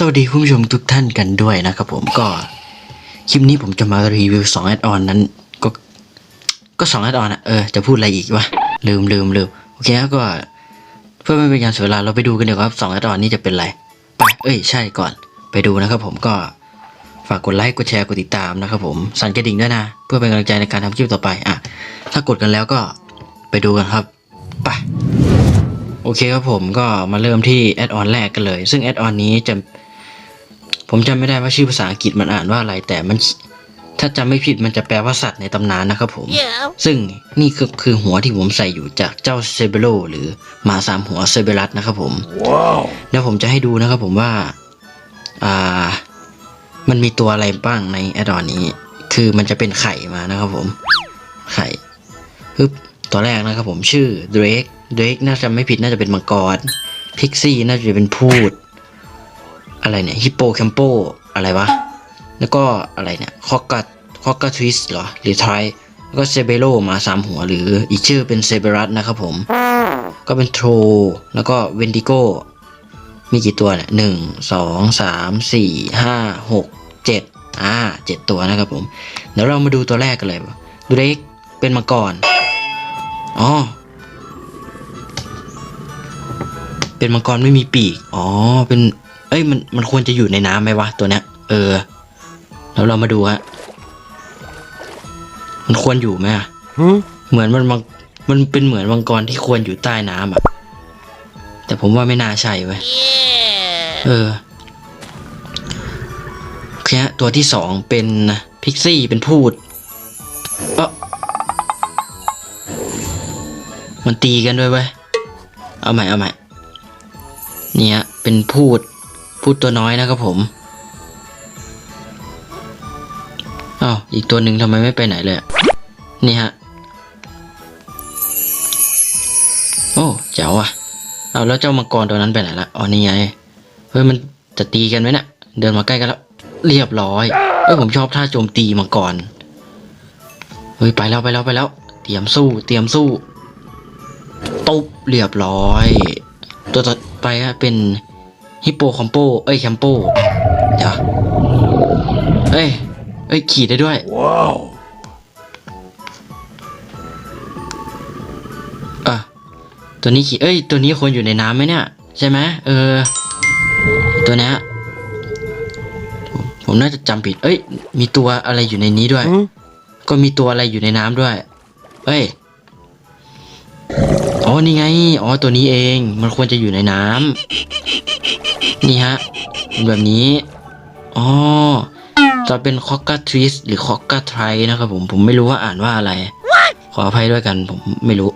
สวัสดีคุณผู้ชมทุกท่านกันด้วยนะครับผมก็คลิปนี้ผมจะมารีวิว2แอดออนนั้นก็ก็2แอดออนอะเออจะพูดอะไรอีกวะลืมลืมลืมโอเคครับก็เพื่อไม่เป็นการเสียเวลาเราไปดูกันเดี๋ยวครับ2แอดออนนี้จะเป็นอะไรไปเอ้ยใช่ก่อนไปดูนะครับผมก็ฝากกดไลค์กดแชร์กดติดตามนะครับผมสั่นกระดิ่งด้วยนะ เพื่อเป็นกำลังใจในการทำคลิปต่อไปอะถ้ากดกันแล้วก็ไปดูกันครับไปโอเคครับผมก็มาเริ่มที่แอดออนแรกกันเลย ซึ่งแอดออนนี้จะ ผมจำไม่ได้ว่าชื่อภาษาอังกฤษมันอ่านว่าอะไร แต่มันถ้าจำไม่ผิดมันจะแปลว่าสัตว์ในตำนานนะครับผม Yeah. ซึ่งนี่คือคือหัวที่ผมใส่อยู่จากเจ้าเซเบโลหรือหมาสามหัวเซเบรัสนะครับผม Wow. เดี๋ยวผมจะให้ดูนะครับผมว่า อ่า มันมีตัวอะไรบ้างในแอดออนนี้ คือมันจะเป็นไข่มานะครับผม ไข่ปึ๊บตัวแรกนะครับผมชื่อเดรกเดรกน่าจะไม่ผิดน่าจะเป็นมังกร พิกซี่น่าจะเป็นพูด อะไรเนี่ยฮิปโปแคมโปอะไรวะ แล้วก็อะไรเนี่ยคอกกัดคอกกัทวิสเหรอหรือไทรแล้วก็เซเบโลมาสามหัวหรืออีกชื่อเป็นเซเบรัสนะครับผม ก็เป็นโทรแล้วก็เวนดิโกมีกี่ตัวเนี่ยหนึ่งสองสามสี่ห้าหกเจ็ดอ่าเจ็ดตัวนะครับผม เดี๋ยวเรามาดูตัวแรกกันเลยดูเล็กเป็นมังกรอ๋อเป็นมังกรไม่มีปีก อ๋อ เป็น เอ้ยมันมันควรจะอยู่ในน้ำไหมวะตัวเนี้ย เออ แล้วเรามาดูฮะมันควรอยู่ไหมอะ Huh? เหมือนมันมังมันเป็นเหมือนมังกรที่ควรอยู่ใต้น้ำอะแต่ผมว่าไม่น่าใช่เว้ย Yeah. เออโอเคฮะตัวที่สองเป็นพิกซี่เป็นพูดเออมันตีกันด้วยเว้ยเอาใหม่เอาใหม่เนี่ยเป็นพูด พูดตัวน้อยนะครับผมอ้าวอีกตัวหนึ่งทำไมไม่ไปไหนเลยนี่ฮะ โอ้เจ๋วอะ เอาแล้วเจ้ามังกรตัวนั้นไปไหนละอ๋อนี่ไงเฮ้ยมันจะตีกันไหมเนะี่ยเดินมาใกล้กันแล้ว เรียบร้อยเฮ้ยผมชอบท่าโจมตีมังกรเฮ้ยไปแล้วไปแล้วไปแล้ว เตรียมสู้เตรียมสู้ ตุ๊บเรียบร้อย ตัวต่อไปฮะเป็น ฮิปโปคอมโปเอ้ยแคมโปเดี๋ยวเอ้ยเอ้ยขี่ได้ด้วย Wow. อะตัวนี้ขี่เอ้ยตัวนี้ควรอยู่ในน้ำไหมเนี่ย ใช่ไหมเออ ตัวเนี้ยผมผมน่าจะจำผิด เอ้ย มีตัวอะไรอยู่ในนี้ด้วย Huh? ก็มีตัวอะไรอยู่ในน้ำด้วย เอ้ยอ๋อนี่ไง อ๋อตัวนี้เอง มันควรจะอยู่ในน้ำ นี่ฮะเป็นแบบนี้ อ๋อ จะเป็นคอกกาทริสหรือคอกกาไทรนะครับผม ผมไม่รู้ว่าอ่านว่าอะไร ขออภัยด้วยกัน ผมไม่รู้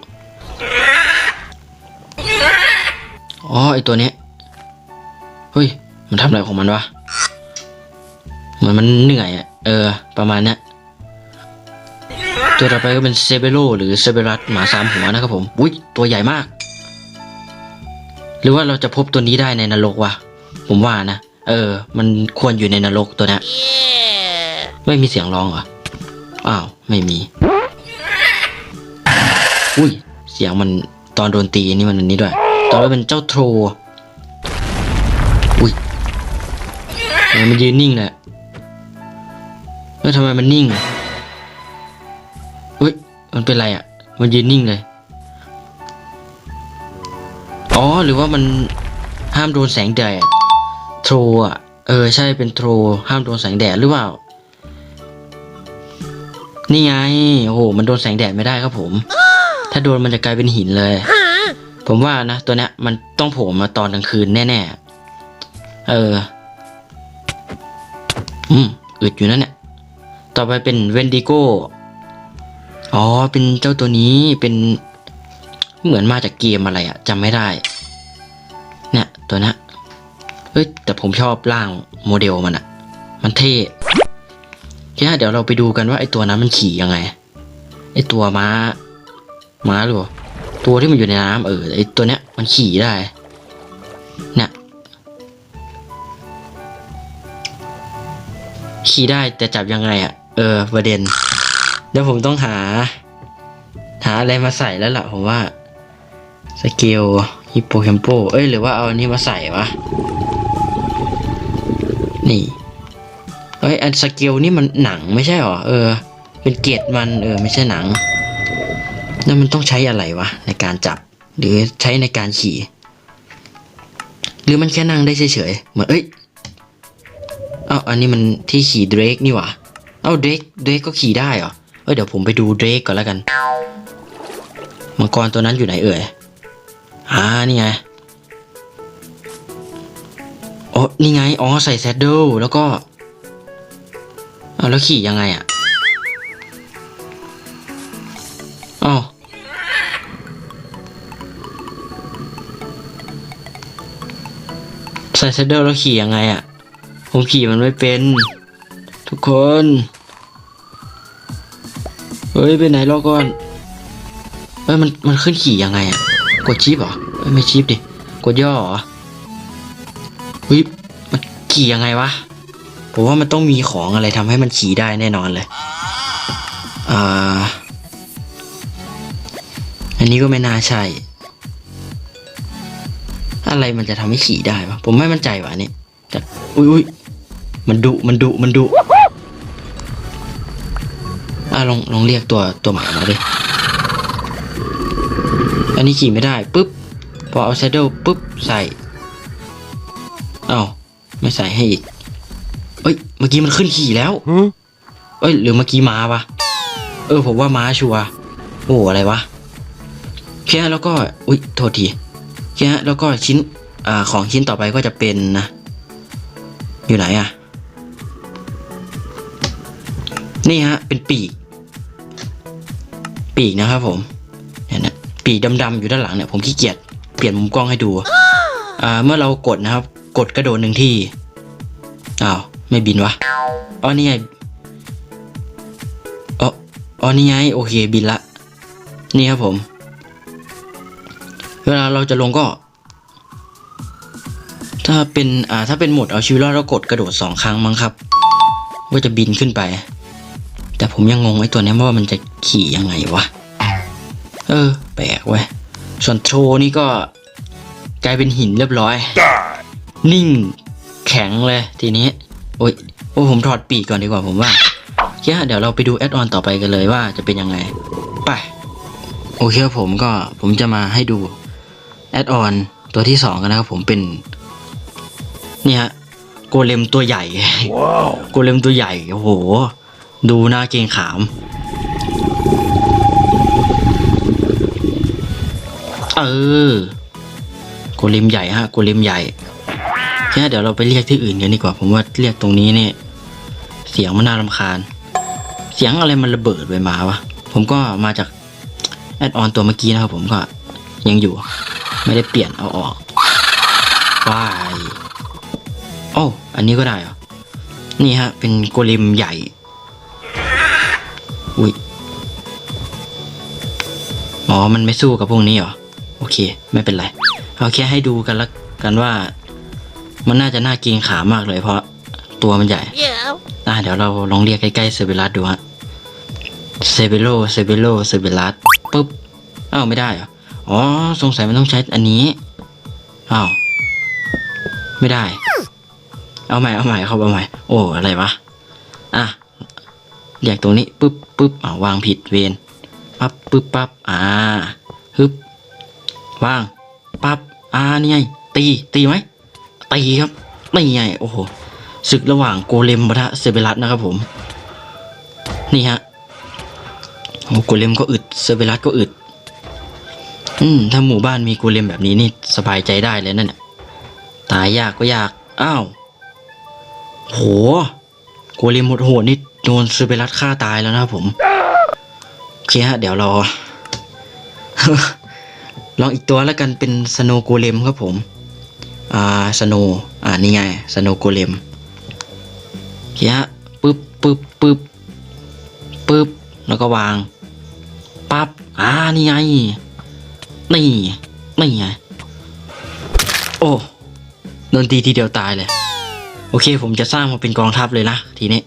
อ๋อ ไอตัวเนี้ย เฮ้ย มันทำอะไรของมันวะ เหมือนมันเหนื่อยอะเออ ประมาณเนี้ยตัวต่อไปก็เป็นเซเบโลหรือเซเบรัสหมาสามหัวนะครับผม อุ้ยตัวใหญ่มาก หรือว่าเราจะพบตัวนี้ได้ในนรกวะ ผมว่านะ เออ มันควรอยู่ในนรกตัวเนี้ย Yeah. ไม่มีเสียงร้องเหรอ อ้าว ไม่มี อุ้ย เสียงมันตอนโดนตีนี่มันอันนี้ด้วยต่อไปเป็นเจ้าโทร อุ้ยทำไมมันยืนนิ่งเลยแล้วทำไมมันนิ่งอุ้ย มันเป็นไรอะ มันยืนนิ่งเลย อ๋อ หรือว่ามันห้ามโดนแสงแดดโทรอะ เออใช่เป็นโทรห้ามโดนแสงแดดหรือเปล่า นี่ไง โอ้โห มันโดนแสงแดดไม่ได้ครับผม ถ้าโดนมันจะกลายเป็นหินเลย ผมว่านะ ตัวเนี้ยมันต้องโผล่มาตอนกลางคืนแน่ๆ เออ อืมอึดอยู่นั่นเนี่ยต่อไปเป็นเวนดิโกอ๋อ เป็นเจ้าตัวนี้เป็นเหมือนมาจากเกมอะไรอะจำไม่ได้ เนี่ย ตัวเนี้ย เฮ้ยแต่ผมชอบร่างโมเดลมันอะมันเท่แค่เดี๋ยวเราไปดูกันว่าไอตัวนั้นมันขี่ยังไง ไอตัวม้า ม้าหรือเปล่าตัวที่มันอยู่ในน้ำเออไอตัวเนี้ยมันขี่ได้เนี่ยขี่ได้แต่จับยังไงอะ่ะเออประเด็นเดี๋ยวผมต้องหา หาอะไรมาใส่แล้วล่ะผมว่าสเกลฮิปโปแคมโป เอ้ยหรือว่าเอาอันนี้มาใส่วะ นี่เอ้ยอันสเกลนี่มันหนังไม่ใช่หรอเออ เป็นเกล็ดมันเออไม่ใช่หนังแล้วมันต้องใช้อะไรวะในการจับ หรือใช้ในการขี่ หรือมันแค่นั่งได้เฉยๆเหมือนเอ้ยเอ้าอันนี้มันที่ขี่เดรกนี่หว่าเอ้าเดรกเดรกก็ขี่ได้เหรอเอ้ยเดี๋ยวผมไปดูเดรกก่อนแล้วกันมังกรตัวนั้นอยู่ไหนเอ่ยอ่านี่ไง อ๋อ นี่ไง อ๋อ ใส่แซดเดิลแล้วก็เอาแล้วขี่ยังไงอะอ๋อใส่แซดเดิลแล้วขี่ยังไงอะ ผมขี่มันไม่เป็น ทุกคน เฮ้ย ไปไหนรอก่อนเอ้ยมัน มันขึ้นขี่ยังไงอะ กดชิปเหรอ ไม่ชิปดิ กดย่อเหรอ ขี่ยังไงวะ ผมว่ามันต้องมีของอะไรทำให้มันขี่ได้แน่นอนเลยอ่าอันนี้ก็ไม่น่าใช่ อะไรมันจะทำให้ขี่ได้วะผมไม่มั่นใจว่ะนี่แต่อุ้ยอุ้ยมันดุมันดุมันดุอะลองลองเรียกตัวตัวหมามาดิอันนี้ขี่ไม่ได้ปุ๊บพอเอา s ซ d ด l ปุ๊บใส่ เอ้า ไม่ใส่ให้อีกเอ้ย เมื่อกี้มันขึ้นขี่แล้วเอ้ย หรือเมื่อกี้ม้าปะเออ ผมว่าม้าชัวร์โอ้อะไรวะแค่แล้วก็ อุ้ย โทษทีแค่แล้วก็ชิ้นอ่าของชิ้นต่อไปก็จะเป็นนะ อยู่ไหนอะนี่ฮะ เป็นปีก ปีกนะครับผมเนี่ยนะปีกดำๆอยู่ด้านหลังเนี่ย ผมขี้เกียจเปลี่ยนมุมกล้องให้ดู อ่า เมื่อเรากดนะครับ กดกระโดดหนึ่งที่ อ้าว ไม่บินวะ อ๋อนี่ไง อ๋ออ๋อนี่ไง โอเคบินละ นี่ครับผม เวลาเราจะลงก็ ถ้าเป็น อ่า ถ้าเป็นโหมดเอาชีวิตรอดเรากดกระโดดสองครั้งมั้งครับ ก็จะบินขึ้นไป แต่ผมยังงงไอ้ตัวนี้ว่ามันจะขี่ยังไงวะ เออ แปลกเว้ย ส่วนโทรนี่ก็กลายเป็นหินเรียบร้อย นิ่ง แข็งเลยทีนี้ โอ้ยโอ้ผมถอดปีกก่อนดีกว่าผมว่าโอเคฮะเดี๋ยวเราไปดูแอดออนต่อไปกันเลยว่าจะเป็นยังไง ไป โอเคครับผมก็ผมจะมาให้ดูแอดออนตัวที่สองกันนะครับผมเป็น นี่ฮะโกเลมตัวใหญ่โกเลมตัวใหญ่ โอ้โห ดูหน้าเกรงขาม เออโกเลมใหญ่ฮะโกเลมใหญ่ แค่เดี๋ยวเราไปเรียกที่อื่นกันดีกว่า ผมว่าเรียกตรงนี้เนี่ย เสียงมันน่ารำคาญ เสียงอะไรมันระเบิดไปมาวะ ผมก็มาจากแอดออนตัวเมื่อกี้นะครับผมก็ยังอยู่ ไม่ได้เปลี่ยนเอาออกว้ายโอ้อันนี้ก็ได้เหรอ นี่ฮะ เป็นโกเลมใหญ่ อุ้ยอ๋อ มันไม่สู้กับพวกนี้เหรอ โอเค ไม่เป็นไร เอาแค่ให้ดูกันละกันว่า มันน่าจะน่าเกรงขามากเลยเพราะตัวมันใหญ่ Yeah. อะเดี๋ยวเราลองเรียกใกล้ๆเซเบรัสดูฮะ เซเบโล เซเบโล เซเบรัสปุ๊บ อ้าวไม่ได้เหรอ อ๋อ สงสัยมันต้องใช้อันนี้ อ้าว ไม่ได้ เอาใหม่ เอาใหม่ครับเอาใหม่ โอ้ อะไรวะ อะ เรียกตรงนี้ปุ๊บปุ๊บอ่าวางผิดเวนปั๊บปุ๊บปั๊บ อ่า ฮึบ วาง ปั๊บ อ่านี่ไง ตี ตีไหม ตีครับนี่ไงโอ้โหศึกระหว่างโกเลมปะทะเซเบรัสนะครับผม นี่ฮะโอ้โกเลมก็อึดเซเบรัสก็อึด อืมถ้าหมู่บ้านมีโกเลมแบบนี้นี่สบายใจได้เลยนั่นน่ะตายยากก็ยาก อ้าว โห โกเลมหมดโหดนี่โดนเซเบรัสฆ่าตายแล้วนะครับผมโอเคฮะเดี๋ยวรอ ลองอีกตัวแล้วกันเป็นสโนโกเลมครับผม อ่าสโนอ่านี่ไงสโนโกเลมเฮียปึ๊บปึ๊บปึ๊บปึ๊บแล้วก็วางปั๊บอ่านี่ไงนี่นี่ไงโอ้โดนตีทีเดียวตายเลย โอเค ผมจะสร้างมาเป็นกองทัพเลยนะทีนี้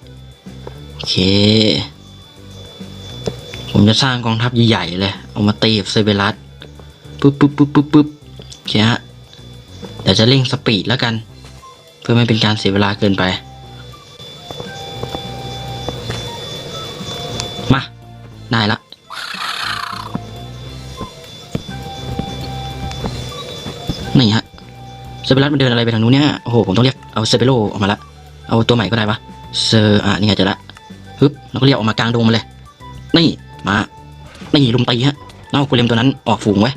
โอเค ผมจะสร้างกองทัพใหญ่ๆเลย เอามาตีกับเซเบรัสปึ๊บปึ๊บปึ๊บปึ๊บปึ๊บโอเคฮะ เดี๋ยวจะเร่งสปีดแล้วกัน เพื่อไม่เป็นการเสียเวลาเกินไป มา ได้ละ นี่ฮะเซเปรัสมันเดินอะไรไปทางนู้นเนี่ย โอ้โห ผมต้องเรียก เอาเซเบโลออกมาละ เอาตัวใหม่ก็ได้ปะเซอร์อะ นี่ไงจะละฮึบแล้วก็เรียกออกมากลางดงมาเลย นี่ มา นี่ลุมตีฮะเน่ากูเลมตัวนั้นออกฝูงไว้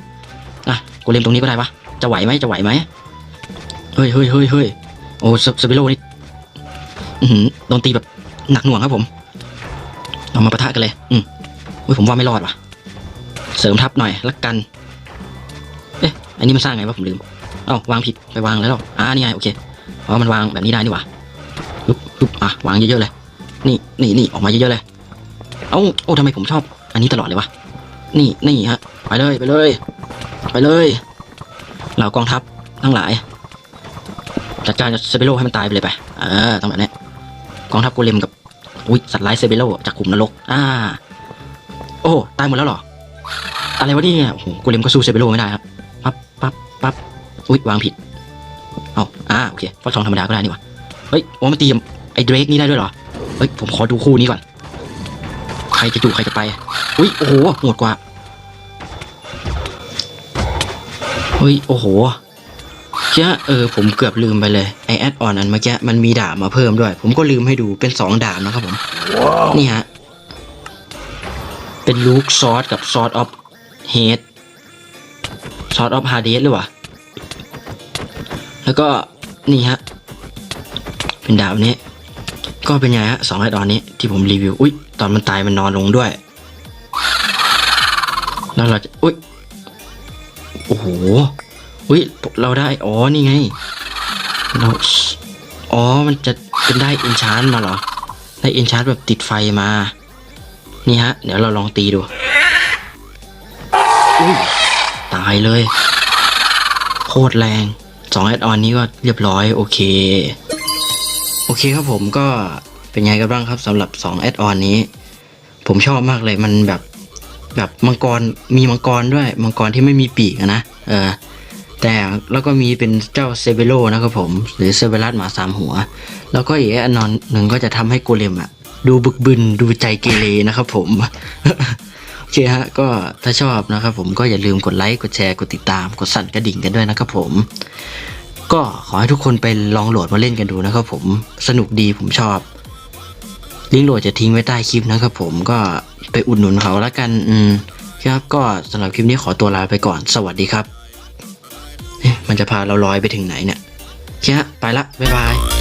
อะกูเลมตรงนี้ก็ได้ปะจะไหวไหมจะไหวไหม เฮ้ยเฮ้ยเฮ้ยเฮ้ยโอ้เซเซเบโลนี่อือหือโดนตีแบบหนักหน่วงครับผมเอามาปะทะกันเลย อืมอุ้ยผมว่าไม่รอดว่ะ เสริมทัพหน่อยละกัน เอ๊ะ อันนี้มันสร้างไงวะผมลืม เอ้าวางผิดไปวางแล้วหรออ่านี่ไงโอเคเพราะมันวางแบบนี้ได้นี่หว่าฮึบฮึบอะวางเยอะๆเลย นี่นี่นี่ออกมาเยอะๆเลย เอ้าโอ้ทำไมผมชอบ อันนี้ตลอดเลยวะ นี่นี่ฮะ ไปเลยไปเลย ไปเลย เหล่ากองทัพทั้งหลาย จัดการเซเบโลให้มันตายไปเลยไป เออต้องแบบนี้กองทัพโกเลมกับอุ้ยสัตว์ร้ายเซเบโลจากขุมนรก อ่า โอ้ตายหมดแล้วหรอ อะไรวะเนี่ยโอ้โหโกเลมก็สู้เซเบโลไม่ได้ครับ ปั๊บปั๊บปั๊บอุ้ยวางผิด เอาอ่าโอเคฟักทองธรรมดาก็ได้นี่ว่าเฮ้ยโอ้มันตีไอ้เดรกนี่ได้ด้วยเหรอ เฮ้ยผมขอดูคู่นี้ก่อน ใครจะจู่ใครจะไป อุ้ยโอ้โหโหดกว่าเฮ้ยโอ้โห จ้าเออผมเกือบลืมไปเลยไอแอดออนอันเมื่อกี้มันมีดาบมาเพิ่มด้วย ผมก็ลืมให้ดูเป็นสองดาบนะครับผมนี่ฮะ เป็นลูกซอสกับซอสออฟเฮดซอสออฟฮาเดสหรือวะแล้วก็นี่ฮะ เป็นดาบนี้ ก็เป็นไงฮะสองไอดอนนี้ที่ผมรีวิว อุ้ยตอนมันตายมันนอนลงด้วย แล้วเราจะ อุ้ยโอ้โห อุ้ยเราได้ อ๋อ นี่ไง เรา อ๋อ มันจะเป็นได้เอนชานมาเหรอ ได้เอนชานแบบติดไฟมา นี่ฮะ เดี๋ยวเราลองตีดูอุ้ยตายเลย โคตรแรงสองแอดออนนี้ก็เรียบร้อย โอเค โอเคครับผมก็เป็นไงกันบ้างครับสำหรับ2แอดออนนี้ ผมชอบมากเลยมันแบบแบบมังกรมีมังกรด้วย มังกรที่ไม่มีปีกนะเออ แต่แล้วก็มีเป็นเจ้าเซเบโลนะครับผม หรือเซเบรัสหมาสามหัว แล้วก็อีกแอนอนหนึ่งก็จะทำให้โกเลมอะดูบึกบึนดูใจเกเรนะครับผมโอเคฮะก็ถ้าชอบนะครับผมก็อย่าลืมกดไลค์กดแชร์กดติดตามกดสั่นกระดิ่งกันด้วยนะครับผม ก็ขอให้ทุกคนไปลองโหลดมาเล่นกันดูนะครับผมสนุกดีผมชอบลิงก์โหลดจะทิ้งไว้ใต้คลิปนะครับผมก็ไปอุดหนุนเขาแล้วกันอืมครับก็สำหรับคลิปนี้ขอตัวลาไปก่อนสวัสดีครับ มันจะพาเราลอยไปถึงไหนเนี่ยโอเคฮะไปละบ๊ายบาย